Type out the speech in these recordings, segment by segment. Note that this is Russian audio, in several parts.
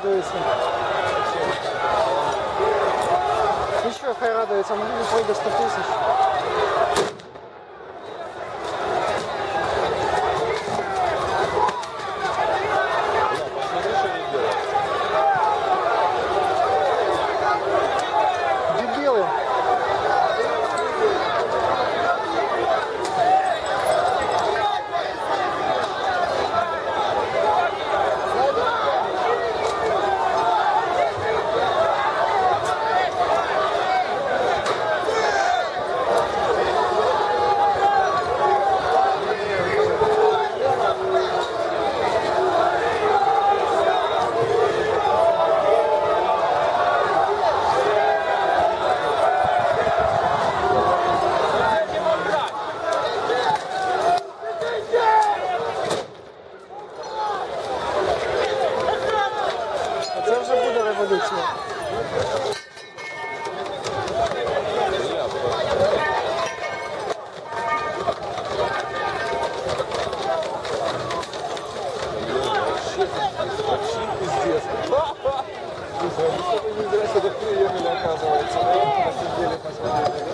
радується. Нічого, хай радується, може пройде 100 тисяч. Слушай, а мы с тобой не зря сюда приехали, оказывается. Посидели, посмотрели.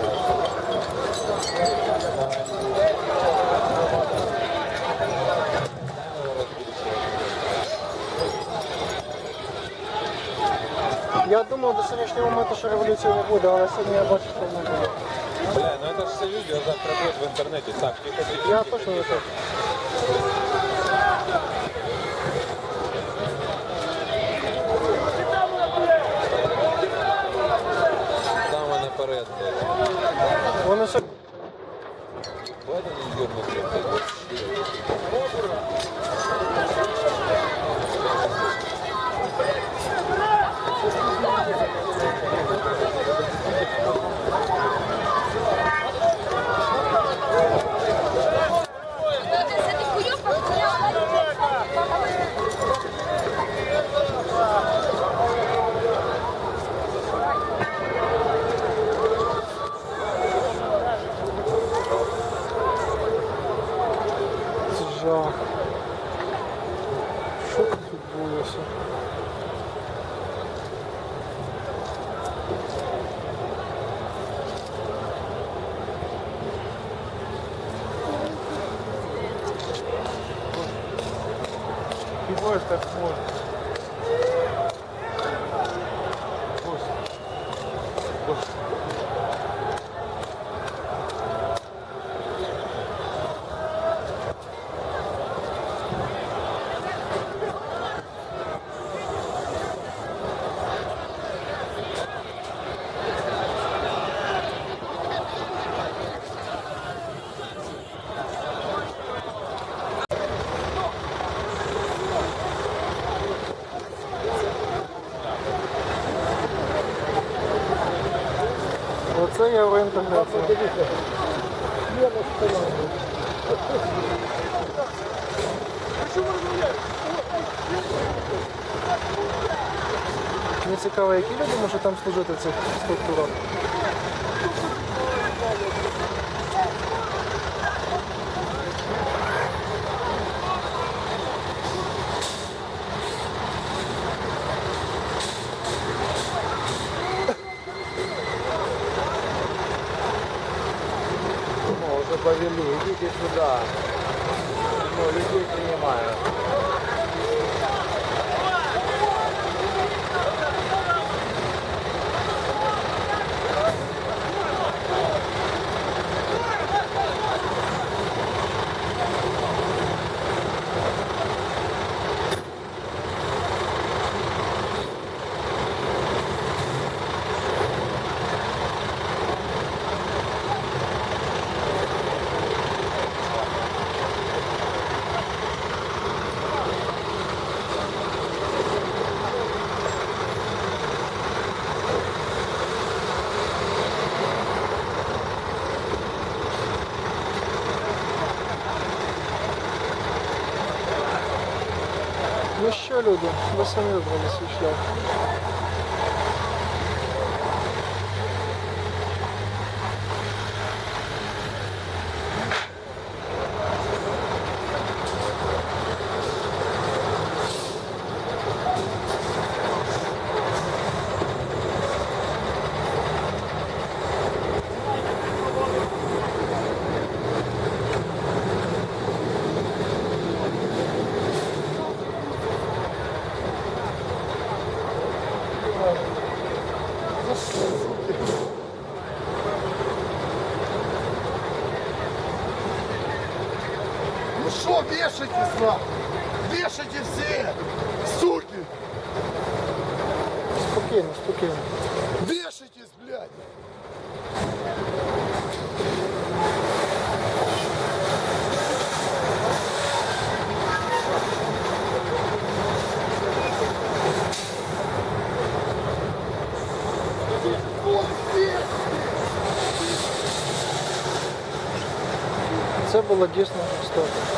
Я думав до сьогоднішнього моменту, що революції не буде, але сьогодні я бачу, що не буде. Бля, ну это же все видео завтра будет в интернете. Так, тихо, тихо. Я точно не так. Фигой так можно. Оце євроінтеграція. Мені цікаво, які люди можуть там служити в цих структурах. Сюда. Ну, людей принимаю. Ну люди, ви самі вибрали свій шлях. Ну что, вешайтесь, нахуй! Вешайте все! Суки! Спокійно, спокійно. Вешайтесь, блядь! Це було дійсно жорстоко.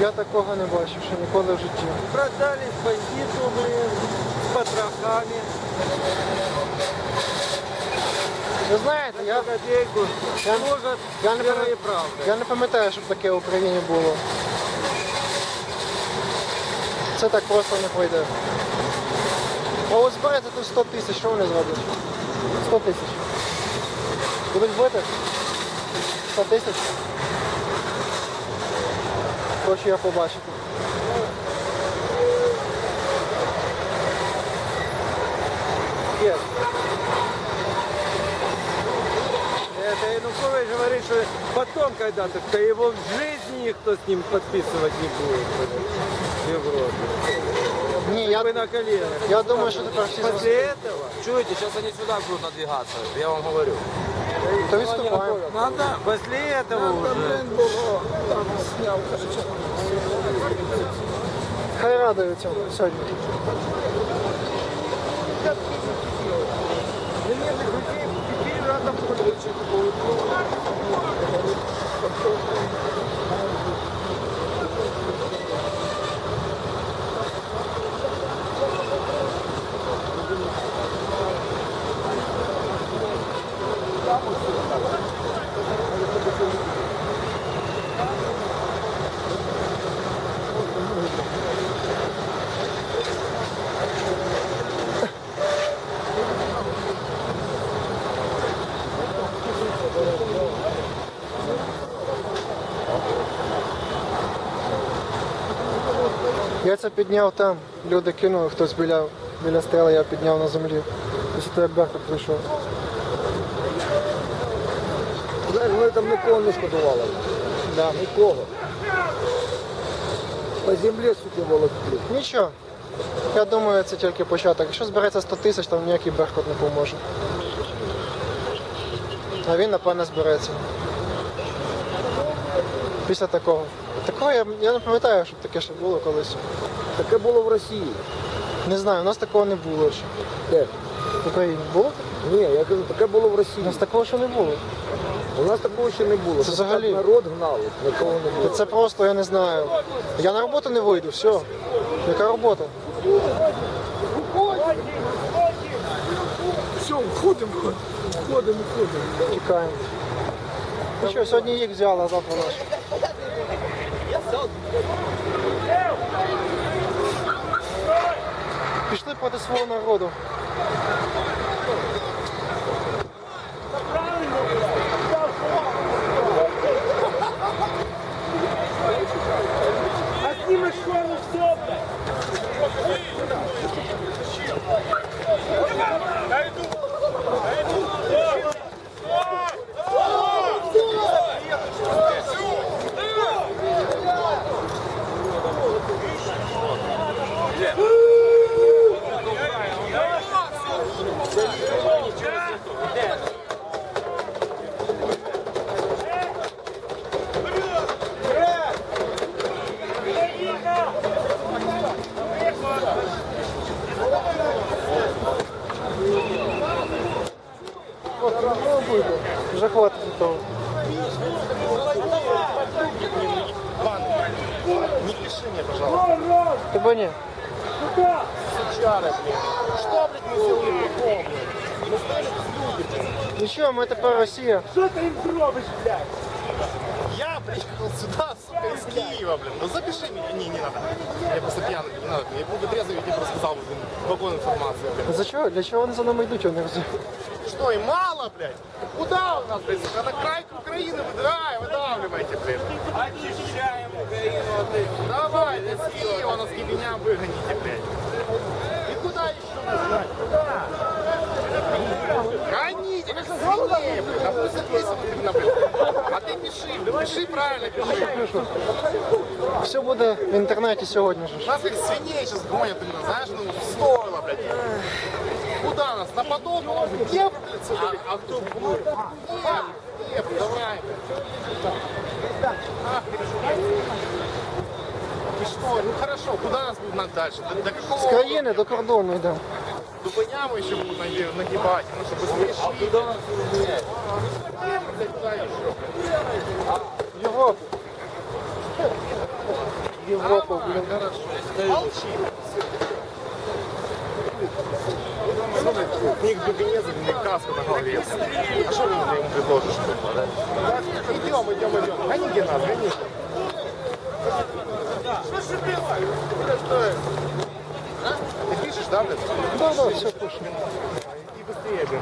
Я такого не бачив ще ніколи в житті. Продались бандиту, блин, с потрохами. Ви знаєте, я, Копейку. Я- я не пам'ятаю- я не пам'ятаю, щоб таке в Україні було. Це так просто не пройде. А ось збереться тут 100 тисяч, що вони зроблять? 100 тисяч. Будуть бити? 100 тисяч? Хочу я побачити. Є. Это Янукович говорит, что потом когда-то, то его в жизни никто с ним подписывать не будет. В Европе. Ні, я, Вы на коленях. я думаю, що тепер всі После этого Чуете, сейчас они сюда будут надвигаться, я вам говорю. то відступаємо. надо, после этого уже. Хай радуються сьогодні. Я це підняв там, люди кинули, хтось біля, біля стели, я підняв на землі. Після того, як Беркут прийшов. Вони там нікого не шкодували. Да. Нікого. По землі, суки, волокли. Нічого. Я думаю, це тільки початок. Якщо збереться 100 тисяч, там ніякий Беркут не поможе. А він, напевне, збереться. Після такого. Такого я, я не пам'ятаю, щоб таке ще було колись. Таке було в Росії. Не знаю, у нас такого не було ще. Де? В Україні було? Ні, я кажу, таке було в Росії. У нас такого ще не було. У нас такого ще не було. Це Щоб взагалі- так народ гнали, нікого не Та було. Це просто, я не знаю. Я на роботу не вийду, все. Яка робота? Все, уходим, уходим, уходим. Тікаємо. Ну що, сьогодні їх взяли, а завтра наш. Пішли проти свого народу. От, ну, буде. Вже хватить того. Не пиши мне, пожалуйста. Ні. Сучары, блин. Что, блядь, мы сделали плохого, блядь? Мы стали Нічого, ми тепер Росія. Я приехал сюда, сука, из Киева, блин. Ну запиши меня. Не, не надо. Я просто пьяный, не надо. Я был бы трезвый, я тебе просто сказал, блин, вагон информации, блин. За чого? Для чого вони за нами йдуть, я не розумію. Что, и мало, блядь? Куда у нас, блядь, сука? На край Украины выдавай, выдавливайте, блядь. Очищаем Украину от этих. Давайте, с Киева нас кибеня выгоните, блядь. гнать? Куда? Гоните, как сильнее, блядь. А пусть ответят, Пиши правильно, пиши. Пишу. Все буде в інтернеті сьогодні ж. Нас как свиней сейчас гонят, блин, знаешь, ну, стоило, блядь. Куда нас? На поток? Где, блядь, сука? А, кто будет? А, Днепр, давай. А, Ты что, ну хорошо, куда нас будут гнать дальше? До, до какого? З країни до кордону йдемо. Дубыняму еще будут наги- нагибать, ну, чтобы смешить. Днепр, блядь, куда еще? В Європу. В Європу, блін. Молчи. Книг Дубинеза, мне каску на голове. А что ты ему предложишь? Идем, идем, идем. Гони Геннадий, гони. Ты пишешь, Да, блядь? Да, да, все пишу. И быстрее, блин.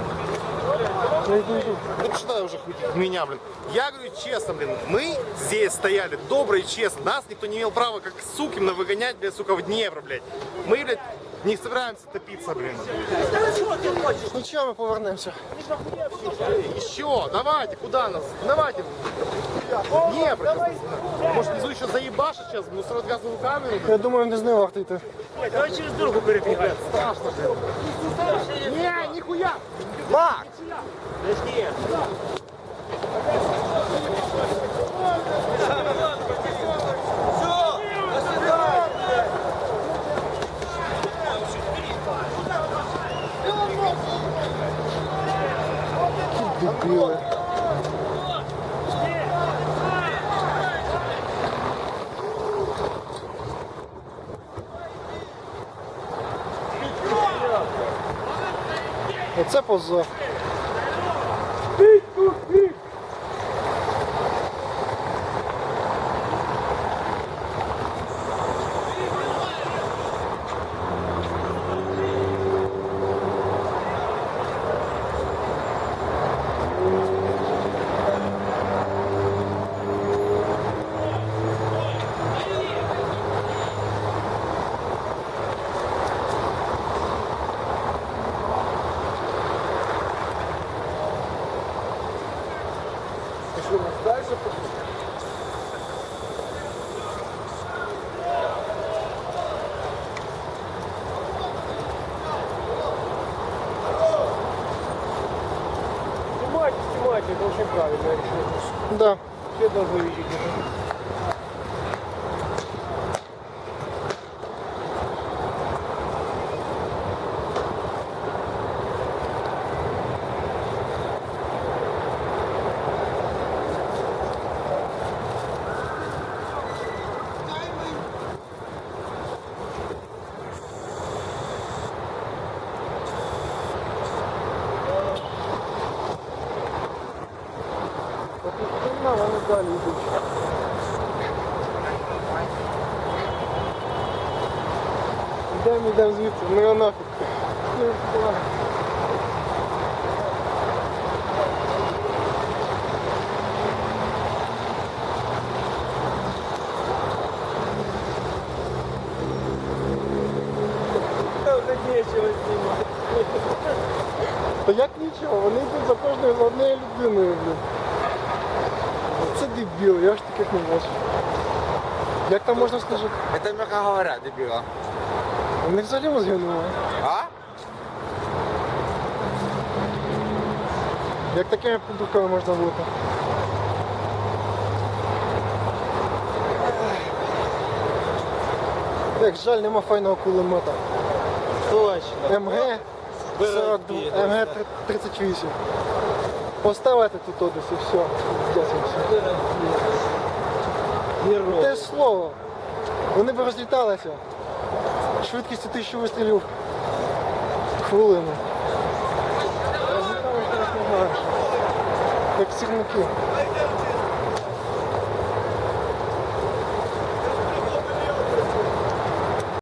Я йду, йду. Ну что уже в меня, блин. Я говорю честно, блин, мы здесь стояли добро и честно. Нас никто не имел права, как сук, именно выгонять, блядь, сука, в Днепр, блядь. Мы, блядь, не собираемся топиться, блин. Ну чого ми повернемося? Еще, давайте, куда нас? Давайте. Нас, блин. Может, внизу еще заебашит сейчас, ну, сразу газовую камеру. Я думаю, не з ним варто йти. Давай через дорогу перебегать. Страшно, блин. Не, нихуя. Макс! Дебіли. Оце позор. Это очень правильное решение. Да. Все должны видеть это. Нема, вони далі йдуть. Йдемо, йдемо звідси, ну його нафіг. Ну, ладно. Уже нечего снимать. Та як нічого, вони йдуть за кожною за однією людиною, блін. Це дебіл, я ж таких не бачу. Як там можна служити? Это мягко говоря, дебила. У них взагалі мозгів немає. А? Як такими придурками можна бути? Як жаль, нема файного кулемета. Точно. МГ 42, МГ 38. Поставити тут одесь і все. Те ж слово. Вони б розліталися. Швидкістю тисячі вистрілів хвилину. Розліталися. Як сірники.